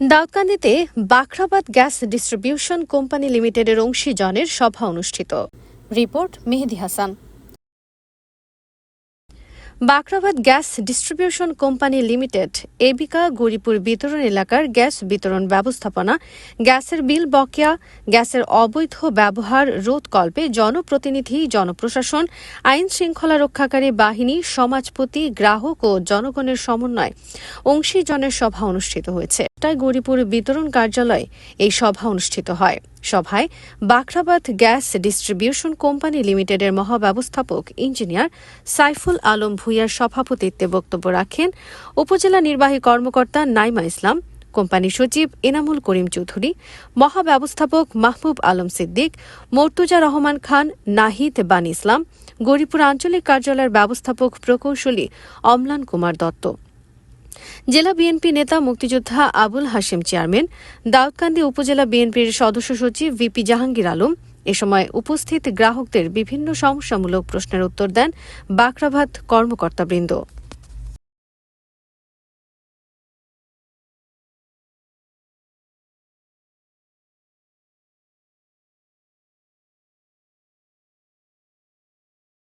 দাউদকান্দিতে Bakhrabad gas distribution company লিমিটেডের অংশীজনের সভা অনুষ্ঠিত। Report Mehedi Hasan. Bakhrabad gas distribution company limited, এবিকা Garipur বিতরণ এলাকার গ্যাস বিতরণ ব্যবস্থাপনা, গ্যাসের বিল বকেয়া, গ্যাসের অবৈধ ব্যবহার রোধকল্পে জনপ্রতিনিধি, জনপ্রশাসন, আইন শৃঙ্খলা রক্ষাকারী বাহিনী, সমাজপতি, গ্রাহক ও জনগণের সমন্বয়। অংশীজনের সভা অনুষ্ঠিত হয়েছে। তাই গরিপুর বিতরণ কার্যালয়ে এই সভা অনুষ্ঠিত হয়। সভায় বাখরাবাদ গ্যাস ডিস্ট্রিবিউশন কোম্পানি লিমিটেডের মহাব্যবস্থাপক ইঞ্জিনিয়ার সাইফুল আলম ভুইয়ার সভাপতিত্বে বক্তব্য রাখেন উপজেলা নির্বাহী কর্মকর্তা নাইমা ইসলাম, কোম্পানি সচিব এনামুল করিম চৌধুরী, মহাব্যবস্থাপক মাহবুব আলম সিদ্দিক, মর্তুজা রহমান খান, নাহিদ বান ইসলাম, গরিপুর আঞ্চলিক কার্যালয়ের ব্যবস্থাপক প্রকৌশলী অম্লান কুমার দত্ত। জেলা বিএনপি নেতা মুক্তিযোদ্ধা আবুল হাশেম চেয়ারম্যান, দাউদকান্দি উপজেলা বিএনপির সদস্য সচিব ভিপি জাহাঙ্গীর আলম এ সময় উপস্থিত গ্রাহকদের বিভিন্ন সমস্যামূলক প্রশ্নের উত্তর দেন বাকরাভাত কর্মকর্তাবৃন্দ।